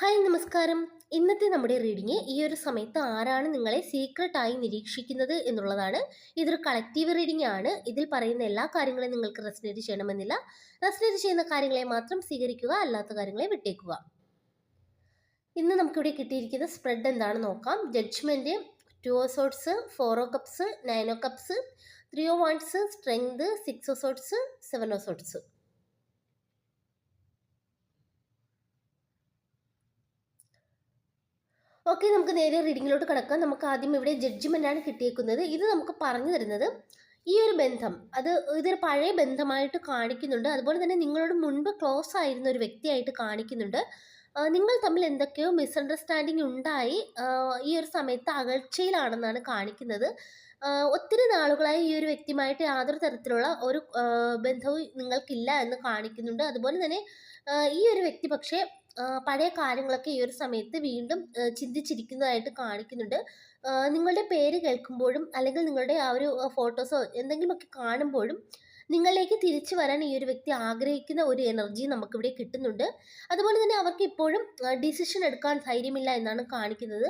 Hi നമസ്കാരം. ഇന്നത്തെ നമ്മുടെ റീഡിങ് ഈ ഒരു സമയത്ത് ആരാണ് നിങ്ങളെ സീക്രട്ടായി നിരീക്ഷിക്കുന്നത് എന്നുള്ളതാണ്. ഇതൊരു കളക്റ്റീവ് റീഡിംഗ് ആണ്. ഇതിൽ പറയുന്ന എല്ലാ കാര്യങ്ങളും നിങ്ങൾക്ക് റെസിനേറ്റ് ചെയ്യണമെന്നില്ല. റെസിനേറ്റ് ചെയ്യുന്ന കാര്യങ്ങളെ മാത്രം സ്വീകരിക്കുക അല്ലാത്ത കാര്യങ്ങളെ വിട്ടേക്കുക. ഇന്ന് നമുക്കിവിടെ കിട്ടിയിരിക്കുന്ന സ്പ്രെഡ് എന്താണെന്ന് നോക്കാം. Judgement two of swords four of cups nine of cups three of wands strength six of swords seven of swords okay നമുക്ക് നേരെ റീഡിങ്ങിലോട്ട് കിടക്കാം. നമുക്ക് ആദ്യം ഇവിടെ ജഡ്ജ്മെന്റ് ആണ് കിട്ടിയേക്കുന്നത്. ഇത് നമുക്ക് പറഞ്ഞു തരുന്നത് ഈ ഒരു ബന്ധം അത് ഇതൊരു പഴയ ബന്ധമായിട്ട് കാണിക്കുന്നുണ്ട്. അതുപോലെ തന്നെ നിങ്ങളോട് മുൻപ് ക്ലോസ് ആയിരുന്ന ഒരു വ്യക്തിയായിട്ട് കാണിക്കുന്നുണ്ട്. നിങ്ങൾ തമ്മിൽ എന്തൊക്കെയോ മിസ്അണ്ടർസ്റ്റാൻഡിങ് ഉണ്ടായി. ഈ ഒരു സമയത്ത് അകൽച്ചയിലാണെന്നാണ് കാണിക്കുന്നത്. ഒത്തിരി നാളുകളായി ഈ ഒരു വ്യക്തിയുമായിട്ട് യാതൊരു തരത്തിലുള്ള ഒരു ബന്ധവും നിങ്ങൾക്കില്ല എന്ന് കാണിക്കുന്നുണ്ട്. അതുപോലെ തന്നെ ഈ ഒരു വ്യക്തി പക്ഷേ പഴയ കാര്യങ്ങളൊക്കെ ഈ ഒരു സമയത്ത് വീണ്ടും ചിന്തിച്ചിരിക്കുന്നതായിട്ട് കാണിക്കുന്നുണ്ട്. നിങ്ങളുടെ പേര് കേൾക്കുമ്പോഴും അല്ലെങ്കിൽ നിങ്ങളുടെ ആ ഒരു ഫോട്ടോസോ എന്തെങ്കിലുമൊക്കെ കാണുമ്പോഴും നിങ്ങളിലേക്ക് തിരിച്ചു വരാൻ ഈ ഒരു വ്യക്തി ആഗ്രഹിക്കുന്ന ഒരു എനർജി നമുക്കിവിടെ കിട്ടുന്നുണ്ട്. അതുപോലെ തന്നെ അവർക്ക് ഇപ്പോഴും ഡിസിഷൻ എടുക്കാൻ ധൈര്യമില്ല എന്നാണ് കാണിക്കുന്നത്.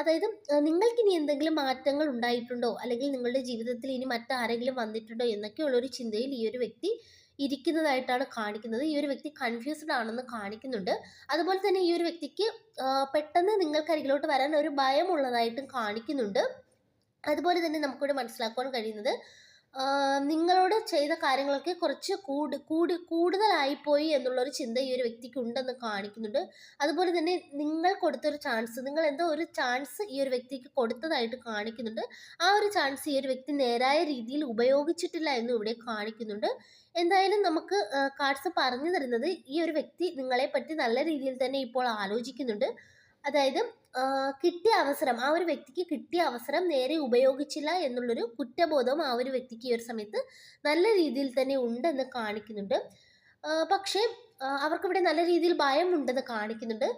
അതായത് നിങ്ങൾക്ക് ഇനി എന്തെങ്കിലും മാറ്റങ്ങൾ ഉണ്ടായിട്ടുണ്ടോ? അല്ലെങ്കിൽ നിങ്ങളുടെ ജീവിതത്തിൽ ഇനി മറ്റാരെങ്കിലും വന്നിട്ടുണ്ടോ? എന്നൊക്കെയുള്ളൊരു ചിന്തയിൽ ഈ ഒരു വ്യക്തി ഇരിക്കുന്നതായിട്ടാണ് കാണിക്കുന്നത്. ഈ ഒരു വ്യക്തി കൺഫ്യൂസ്ഡ് ആണെന്ന് കാണിക്കുന്നുണ്ട്. അതുപോലെ തന്നെ ഈ ഒരു വ്യക്തിക്ക് പെട്ടെന്ന് നിങ്ങൾക്കരികിലോട്ട് വരാൻ ഒരു ഭയമുള്ളതായിട്ടും കാണിക്കുന്നുണ്ട്. അതുപോലെ തന്നെ നമുക്കിവിടെ മനസ്സിലാക്കുവാൻ കഴിയുന്നത് നിങ്ങളോട് ചെയ്ത കാര്യങ്ങളൊക്കെ കുറച്ച് കൂട് കൂടി കൂടുതലായിപ്പോയി എന്നുള്ളൊരു ചിന്ത ഈ ഒരു വ്യക്തിക്ക് ഉണ്ടെന്ന് കാണിക്കുന്നുണ്ട്. അതുപോലെ തന്നെ നിങ്ങൾ കൊടുത്തൊരു ചാൻസ് നിങ്ങൾ എന്തോ ഒരു ചാൻസ് ഈ ഒരു വ്യക്തിക്ക് കൊടുത്തതായിട്ട് കാണിക്കുന്നുണ്ട്. ആ ഒരു ചാൻസ് ഈ ഒരു വ്യക്തി നേരായ രീതിയിൽ ഉപയോഗിച്ചിട്ടില്ല എന്നും ഇവിടെ കാണിക്കുന്നുണ്ട്. എന്തായാലും നമുക്ക് കാർഡ്സ് പറഞ്ഞു തരുന്നത് ഈ ഒരു വ്യക്തി നിങ്ങളെ പറ്റി നല്ല രീതിയിൽ തന്നെ ഇപ്പോൾ ആലോചിക്കുന്നുണ്ട്. അതായത് കിട്ടിയ അവസരം ആ ഒരു വ്യക്തിക്ക് കിട്ടിയ അവസരം നേരെ ഉപയോഗിച്ചില്ല എന്നുള്ളൊരു കുറ്റബോധം ആ ഒരു വ്യക്തിക്ക് ഈ ഒരു സമയത്ത് നല്ല രീതിയിൽ തന്നെ ഉണ്ടെന്ന് കാണിക്കുന്നുണ്ട്. പക്ഷേ അവർക്കിവിടെ നല്ല രീതിയിൽ ഭയം ഉണ്ടെന്ന് കാണിക്കുന്നുണ്ട്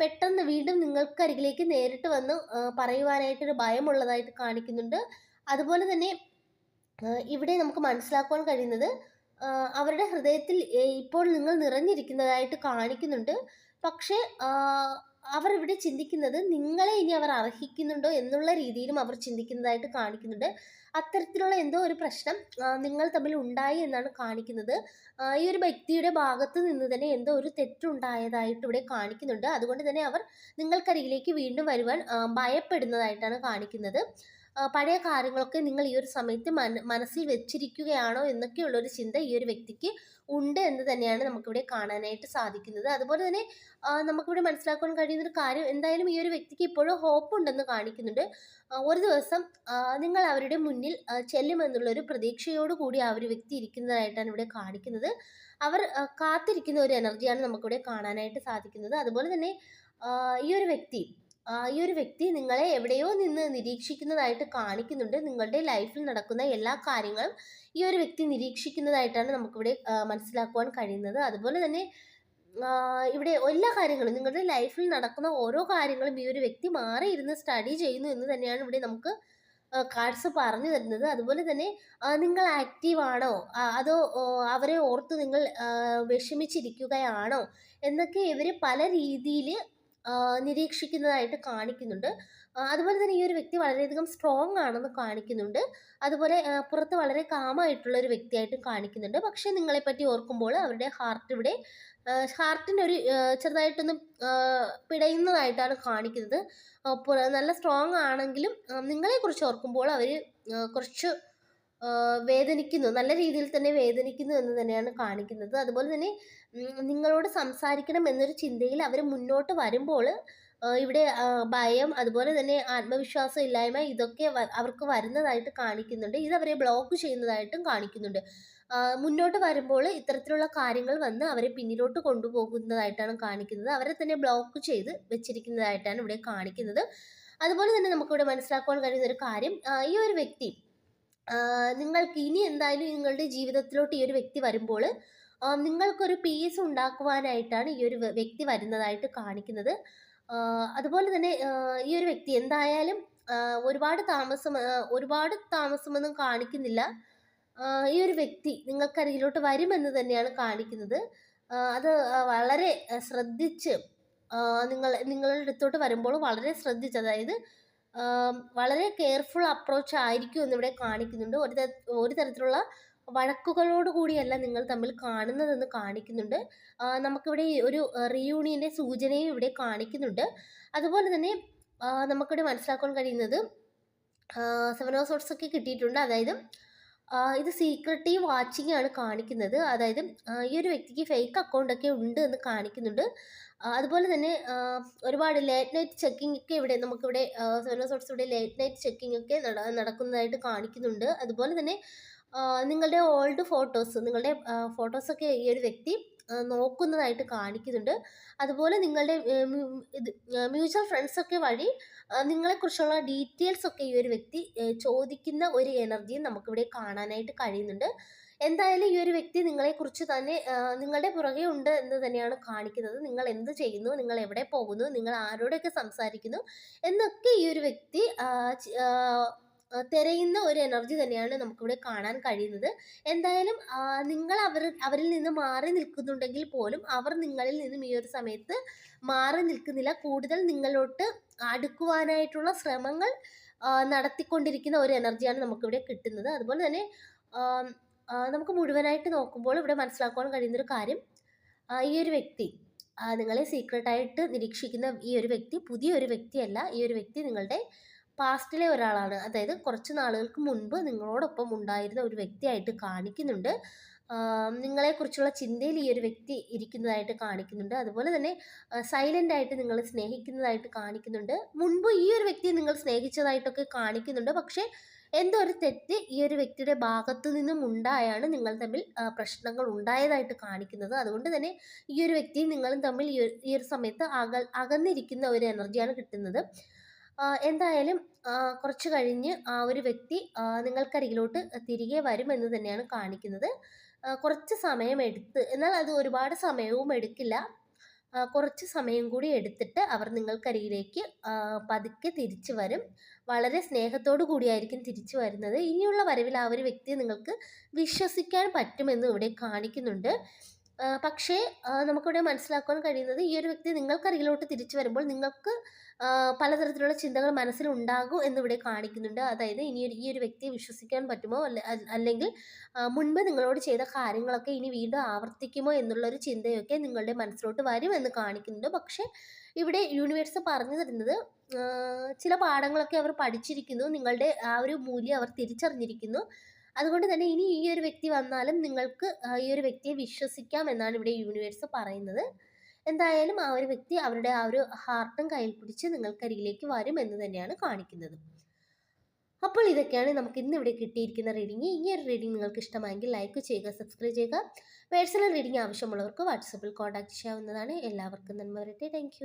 പെട്ടെന്ന് വീണ്ടും നിങ്ങൾക്കരികിലേക്ക് നേരിട്ട് വന്ന് പറയുവാനായിട്ടൊരു ഭയമുള്ളതായിട്ട് കാണിക്കുന്നുണ്ട്. അതുപോലെ തന്നെ ഇവിടെ നമുക്ക് മനസ്സിലാക്കുവാൻ കഴിയുന്നത് അവരുടെ ഹൃദയത്തിൽ ഇപ്പോൾ നിങ്ങൾ നിറഞ്ഞിരിക്കുന്നതായിട്ട് കാണിക്കുന്നുണ്ട്. പക്ഷേ അവർ ഇവിടെ ചിന്തിക്കുന്നത് നിങ്ങളെ ഇനി അവർ അർഹിക്കുന്നുണ്ടോ എന്നുള്ള രീതിയിലും അവർ ചിന്തിക്കുന്നതായിട്ട് കാണിക്കുന്നുണ്ട്. അത്തരത്തിലുള്ള എന്തോ ഒരു പ്രശ്നം നിങ്ങൾ തമ്മിൽ ഉണ്ടായി എന്നാണ് കാണിക്കുന്നത്. ഈ ഒരു വ്യക്തിയുടെ ഭാഗത്ത് നിന്ന് തന്നെ എന്തോ ഒരു തെറ്റുണ്ടായതായിട്ട് ഇവിടെ കാണിക്കുന്നുണ്ട്. അതുകൊണ്ട് തന്നെ അവർ നിങ്ങൾക്കരികിലേക്ക് വീണ്ടും വരുവാൻ ഭയപ്പെടുന്നതായിട്ടാണ് കാണിക്കുന്നത്. പഴയ കാര്യങ്ങളൊക്കെ നിങ്ങൾ ഈ ഒരു സമയത്ത് മന മനസ്സിൽ വെച്ചിരിക്കുകയാണോ എന്നൊക്കെയുള്ളൊരു ചിന്ത ഈ ഒരു വ്യക്തിക്ക് ഉണ്ട് എന്ന് തന്നെയാണ് നമുക്കിവിടെ കാണാനായിട്ട് സാധിക്കുന്നത്. അതുപോലെ തന്നെ നമുക്കിവിടെ മനസ്സിലാക്കാൻ കഴിയുന്നൊരു കാര്യം എന്തായാലും ഈ ഒരു വ്യക്തിക്ക് ഇപ്പോഴും ഹോപ്പ് ഉണ്ടെന്ന് കാണിക്കുന്നുണ്ട് ഒരു ദിവസം നിങ്ങൾ അവരുടെ മുന്നിൽ ചെല്ലുമെന്നുള്ളൊരു പ്രതീക്ഷയോടുകൂടി ആ ഒരു വ്യക്തി ഇരിക്കുന്നതായിട്ടാണ് ഇവിടെ കാണിക്കുന്നത്. അവർ കാത്തിരിക്കുന്ന ഒരു എനർജിയാണ് നമുക്കിവിടെ കാണാനായിട്ട് സാധിക്കുന്നത്. അതുപോലെ തന്നെ ഈ ഒരു വ്യക്തി ഈ ഒരു വ്യക്തി നിങ്ങളെ എവിടെയോ നിന്ന് നിരീക്ഷിക്കുന്നതായിട്ട് കാണിക്കുന്നുണ്ട്. നിങ്ങളുടെ ലൈഫിൽ നടക്കുന്ന എല്ലാ കാര്യങ്ങളും ഈ ഒരു വ്യക്തി നിരീക്ഷിക്കുന്നതായിട്ടാണ് നമുക്കിവിടെ മനസ്സിലാക്കുവാൻ കഴിയുന്നത്. അതുപോലെ തന്നെ ഇവിടെ എല്ലാ കാര്യങ്ങളും നിങ്ങളുടെ ലൈഫിൽ നടക്കുന്ന ഓരോ കാര്യങ്ങളും ഈ ഒരു വ്യക്തി മാറിയിരുന്ന് സ്റ്റഡി ചെയ്യുന്നു എന്ന് തന്നെയാണ് ഇവിടെ നമുക്ക് കാർഡ്സ് പറഞ്ഞു തരുന്നത്. അതുപോലെ തന്നെ നിങ്ങൾ ആക്റ്റീവ് ആണോ? അതോ അവരെ ഓർത്ത് നിങ്ങൾ വിഷമിച്ചിരിക്കുകയാണോ? എന്നൊക്കെ ഇവർ പല രീതിയിൽ നിരീക്ഷിക്കുന്നതായിട്ട് കാണിക്കുന്നുണ്ട്. അതുപോലെ തന്നെ ഈ ഒരു വ്യക്തി വളരെയധികം സ്ട്രോങ് ആണെന്ന് കാണിക്കുന്നുണ്ട്. അതുപോലെ പുറത്ത് വളരെ കാമായിട്ടുള്ള ഒരു വ്യക്തിയായിട്ട് കാണിക്കുന്നുണ്ട്. പക്ഷേ നിങ്ങളെപ്പറ്റി ഓർക്കുമ്പോൾ അവരുടെ ഹാർട്ട് ഇവിടെ ഹാർട്ടിന്റെ ഒരു ചെറുതായിട്ടൊന്ന് പിടയുന്നതായിട്ടാണ് കാണിക്കുന്നത്. നല്ല സ്ട്രോങ് ആണെങ്കിലും നിങ്ങളെക്കുറിച്ച് ഓർക്കുമ്പോൾ അവർ കുറച്ച് വേദനിക്കുന്നു. നല്ല രീതിയിൽ തന്നെ വേദനിക്കുന്നു എന്ന് തന്നെയാണ് കാണിക്കുന്നത്. അതുപോലെ തന്നെ നിങ്ങളോട് സംസാരിക്കണം എന്നൊരു ചിന്തയിൽ അവർ മുന്നോട്ട് വരുമ്പോൾ ഇവിടെ ഭയം അതുപോലെ തന്നെ ആത്മവിശ്വാസം ഇല്ലായ്മ ഇതൊക്കെ അവർക്ക് വരുന്നതായിട്ട് കാണിക്കുന്നുണ്ട്. ഇത് അവരെ ബ്ലോക്ക് ചെയ്യുന്നതായിട്ടും കാണിക്കുന്നുണ്ട്. മുന്നോട്ട് വരുമ്പോൾ ഇത്തരത്തിലുള്ള കാര്യങ്ങൾ വന്ന് അവരെ പിന്നിലോട്ട് കൊണ്ടുപോകുന്നതായിട്ടാണ് കാണിക്കുന്നത്. അവരെ തന്നെ ബ്ലോക്ക് ചെയ്ത് വെച്ചിരിക്കുന്നതായിട്ടാണ് ഇവിടെ കാണിക്കുന്നത്. അതുപോലെ തന്നെ നമുക്കിവിടെ മനസ്സിലാക്കുവാൻ കഴിയുന്ന ഒരു കാര്യം ഈ ഒരു വ്യക്തി നിങ്ങൾക്ക് ഇനി എന്തായാലും നിങ്ങളുടെ ജീവിതത്തിലോട്ട് ഈ ഒരു വ്യക്തി വരുമ്പോൾ നിങ്ങൾക്കൊരു പീസ് ഉണ്ടാക്കുവാനായിട്ടാണ് ഈ ഒരു വ്യക്തി വരുന്നതായിട്ട് കാണിക്കുന്നത്. അതുപോലെ തന്നെ ഈ ഒരു വ്യക്തി എന്തായാലും ഒരുപാട് താമസം ഒരുപാട് താമസമൊന്നും കാണിക്കുന്നില്ല. ഈ ഒരു വ്യക്തി നിങ്ങൾക്കരികിലോട്ട് വരുമെന്ന് തന്നെയാണ് കാണിക്കുന്നത്. അത് വളരെ ശ്രദ്ധിച്ച് നിങ്ങൾ നിങ്ങളുടെ അടുത്തോട്ട് വരുമ്പോൾ വളരെ ശ്രദ്ധിച്ച് അതായത് വളരെ കെയർഫുൾ അപ്രോച്ച് ആയിരിക്കും എന്നിവിടെ കാണിക്കുന്നുണ്ട്. ഒരു ഒരു തരത്തിലുള്ള വഴക്കുകളോട് കൂടിയല്ല നിങ്ങൾ തമ്മിൽ കാണുന്നതെന്ന് കാണിക്കുന്നുണ്ട്. നമുക്കിവിടെ ഒരു റീയൂണിയന്റെ സൂചനയും ഇവിടെ കാണിക്കുന്നുണ്ട്. അതുപോലെ തന്നെ നമുക്കിവിടെ മനസ്സിലാക്കാൻ കഴിയുന്നത് സെവൻ ഓഫ് സോട്ട്സ് ഒക്കെ കിട്ടിയിട്ടുണ്ട്. അതായത് ഇത് സീക്രട്ടീവ് വാച്ചിങ് ആണ് കാണിക്കുന്നത്. അതായത് ഈ ഒരു വ്യക്തിക്ക് ഫേക്ക് അക്കൗണ്ട് ഒക്കെ ഉണ്ട് എന്ന് കാണിക്കുന്നുണ്ട്. അതുപോലെ തന്നെ ഒരുപാട് ലേറ്റ് നൈറ്റ് ചെക്കിംഗ് ഒക്കെ ഇവിടെ നമുക്കിവിടെ സെവൻ സോർട്സ് ഇവിടെ ലേറ്റ് നൈറ്റ് ചെക്കിംഗ് ഒക്കെ നടക്കുന്നതായിട്ട് കാണിക്കുന്നുണ്ട്. അതുപോലെ തന്നെ നിങ്ങളുടെ ഓൾഡ് ഫോട്ടോസ് നിങ്ങളുടെ ഫോട്ടോസൊക്കെ ഈ ഒരു വ്യക്തി നോക്കുന്നതായിട്ട് കാണിക്കുന്നുണ്ട്. അതുപോലെ നിങ്ങളുടെ ഇത് മ്യൂച്വൽ ഫ്രണ്ട്സൊക്കെ വഴി നിങ്ങളെക്കുറിച്ചുള്ള ഡീറ്റെയിൽസ് ഒക്കെ ഈ ഒരു വ്യക്തി ചോദിക്കുന്ന ഒരു എനർജിയും നമുക്കിവിടെ കാണാനായിട്ട് കഴിയുന്നുണ്ട്. എന്തായാലും ഈ ഒരു വ്യക്തി നിങ്ങളെക്കുറിച്ച് തന്നെ നിങ്ങളുടെ പുറകെ ഉണ്ട് എന്ന് തന്നെയാണ് കാണിക്കുന്നത്. നിങ്ങൾ എന്ത് ചെയ്യുന്നു? നിങ്ങൾ എവിടെ പോകുന്നു? നിങ്ങൾ ആരോടൊക്കെ സംസാരിക്കുന്നു? എന്നൊക്കെ ഈ ഒരു വ്യക്തി തിരയുന്ന ഒരു എനർജി തന്നെയാണ് നമുക്കിവിടെ കാണാൻ കഴിയുന്നത്. എന്തായാലും നിങ്ങൾ അവർ അവരിൽ നിന്ന് മാറി നിൽക്കുന്നുണ്ടെങ്കിൽ പോലും അവർ നിങ്ങളിൽ നിന്നും ഈ ഒരു സമയത്ത് മാറി നിൽക്കുന്നില്ല. കൂടുതൽ നിങ്ങളോട്ട് അടുക്കുവാനായിട്ടുള്ള ശ്രമങ്ങൾ നടത്തിക്കൊണ്ടിരിക്കുന്ന ഒരു എനർജിയാണ് നമുക്കിവിടെ കിട്ടുന്നത്. അതുപോലെ തന്നെ നമുക്ക് മുഴുവനായിട്ട് നോക്കുമ്പോൾ ഇവിടെ മനസ്സിലാക്കുവാൻ കഴിയുന്നൊരു കാര്യം ഈ ഒരു വ്യക്തി നിങ്ങളെ സീക്രട്ടായിട്ട് നിരീക്ഷിക്കുന്ന ഈ ഒരു വ്യക്തി പുതിയൊരു വ്യക്തിയല്ല ഈ ഒരു വ്യക്തി നിങ്ങളുടെ പാസ്റ്റിലെ ഒരാളാണ്. അതായത് കുറച്ച് നാളുകൾക്ക് മുൻപ് നിങ്ങളോടൊപ്പം ഉണ്ടായിരുന്ന ഒരു വ്യക്തിയായിട്ട് കാണിക്കുന്നുണ്ട്. നിങ്ങളെക്കുറിച്ചുള്ള ചിന്തയിൽ ഈ ഒരു വ്യക്തി ഇരിക്കുന്നതായിട്ട് കാണിക്കുന്നുണ്ട്. അതുപോലെ തന്നെ സൈലന്റ് ആയിട്ട് നിങ്ങൾ സ്നേഹിക്കുന്നതായിട്ട് കാണിക്കുന്നുണ്ട്. മുൻപ് ഈ ഒരു വ്യക്തിയെ നിങ്ങൾ സ്നേഹിച്ചതായിട്ടൊക്കെ കാണിക്കുന്നുണ്ട്. പക്ഷേ എന്തോ ഒരു തെറ്റ് ഈ ഒരു വ്യക്തിയുടെ ഭാഗത്തു നിന്നും ഉണ്ടായാണ് നിങ്ങൾ തമ്മിൽ പ്രശ്നങ്ങൾ ഉണ്ടായതായിട്ട് കാണിക്കുന്നത്. അതുകൊണ്ട് തന്നെ ഈ ഒരു വ്യക്തിയും നിങ്ങളും തമ്മിൽ ഈ ഒരു സമയത്ത് അക അകന്നിരിക്കുന്ന ഒരു എനർജിയാണ് കിട്ടുന്നത്. എന്തായാലും കുറച്ച് കഴിഞ്ഞ് ആ ഒരു വ്യക്തി നിങ്ങൾക്കരികിലോട്ട് തിരികെ വരും എന്ന് തന്നെയാണ് കാണിക്കുന്നത്. കുറച്ച് സമയമെടുത്ത് എന്നാൽ അത് ഒരുപാട് സമയവും എടുക്കില്ല. കുറച്ച് സമയം കൂടി എടുത്തിട്ട് അവർ നിങ്ങൾക്കരികിലേക്ക് പതുക്കെ തിരിച്ചു വരും. വളരെ സ്നേഹത്തോടു കൂടിയായിരിക്കും തിരിച്ചു വരുന്നത്. ഇനിയുള്ള വരവിൽ ആ ഒരു വ്യക്തിയെ നിങ്ങൾക്ക് വിശ്വസിക്കാൻ പറ്റുമെന്ന് ഇവിടെ കാണിക്കുന്നുണ്ട്. പക്ഷേ നമുക്കിവിടെ മനസ്സിലാക്കാൻ കഴിയുന്നത് ഈ ഒരു വ്യക്തി നിങ്ങൾക്കരികിലോട്ട് തിരിച്ചു വരുമ്പോൾ നിങ്ങൾക്ക് പലതരത്തിലുള്ള ചിന്തകൾ മനസ്സിലുണ്ടാകും എന്നിവിടെ കാണിക്കുന്നുണ്ട്. അതായത് ഇനി ഈ ഒരു വ്യക്തിയെ വിശ്വസിക്കാൻ പറ്റുമോ? അല്ലെങ്കിൽ മുൻപ് നിങ്ങളോട് ചെയ്ത കാര്യങ്ങളൊക്കെ ഇനി വീണ്ടും ആവർത്തിക്കുമോ എന്നുള്ള ഒരു ചിന്തയൊക്കെ നിങ്ങളുടെ മനസ്സിലോട്ട് വരും എന്ന് കാണിക്കുന്നുണ്ട്. പക്ഷേ ഇവിടെ യൂണിവേഴ്സ് പറഞ്ഞു തരുന്നത് ചില പാഠങ്ങളൊക്കെ അവർ പഠിച്ചിരിക്കുന്നു. നിങ്ങളുടെ ആ ഒരു മൂല്യം അവർ തിരിച്ചറിഞ്ഞിരിക്കുന്നു. അതുകൊണ്ട് തന്നെ ഇനി ഈ ഒരു വ്യക്തി വന്നാലും നിങ്ങൾക്ക് ഈ ഒരു വ്യക്തിയെ വിശ്വസിക്കാം എന്നാണ് ഇവിടെ യൂണിവേഴ്സ് പറയുന്നത്. എന്തായാലും ആ ഒരു വ്യക്തി അവരുടെ ആ ഒരു ഹാർട്ടും കയ്യിൽ പിടിച്ച് നിങ്ങൾക്കരികിലേക്ക് വരും എന്ന് തന്നെയാണ് കാണിക്കുന്നത്. അപ്പോൾ ഇതൊക്കെയാണ് നമുക്ക് ഇന്ന് ഇവിടെ കിട്ടിയിരിക്കുന്ന റീഡിങ് ഈ ഒരു റീഡിങ് നിങ്ങൾക്ക് ഇഷ്ടമായെങ്കിൽ ലൈക്ക് ചെയ്യുക സബ്സ്ക്രൈബ് ചെയ്യുക. പേഴ്സണൽ റീഡിങ് ആവശ്യമുള്ളവർക്ക് വാട്സപ്പിൽ കോൺടാക്ട് ചെയ്യാവുന്നതാണ്. എല്ലാവർക്കും നന്മ വരട്ടെ. താങ്ക്